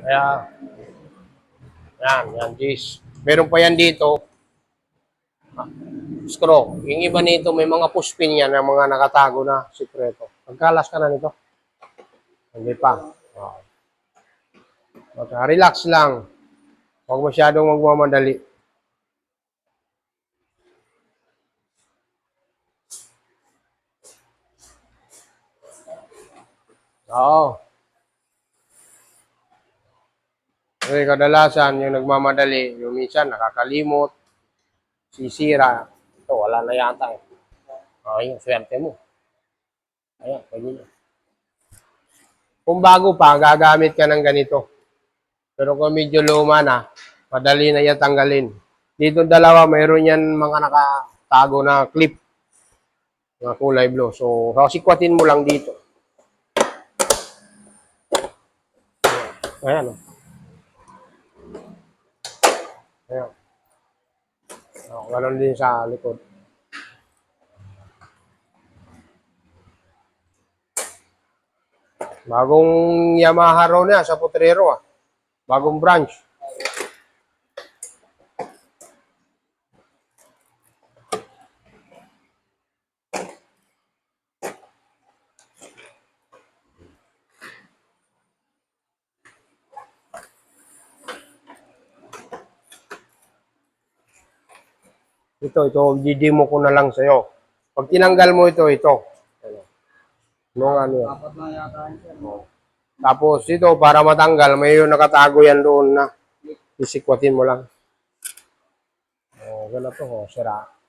Kaya, yan, yan, Gis. Meron pa yan dito. Ah, Screw. Yung iba nito, may mga pushpin yan ng mga nakatago na sikreto. Pagkalas ka na nito. Hindi pa. Oh. Okay, relax lang. Huwag masyadong magmamadali. Oo. Kasi kadalasan yung nagmamadali, yung minsan nakakalimot, sisira. Ito, wala na yata eh. Ayun, swerte mo. Ayan, pwede na. Kung bago pa, gagamit ka ng ganito. Pero kung medyo luma na, madali na yan tanggalin. Dito dalawa, mayroon yan mga nakatago na clip. Mga kulay blue. So, sikwatin mo lang dito. Ayan, oh. Ayan. Oh, ganun din sa likod. Bagong Yamaha raw na sa Potrero ah. Bagong branch. Ito, ito, didemo ko na lang sa'yo. Pag tinanggal mo ito, ito. Nung ano yan. Apat na yata yun, sir. Tapos ito, para matanggal, may yung nakatago yan doon na isikwatin mo lang. Oh, ganito, oh, sira.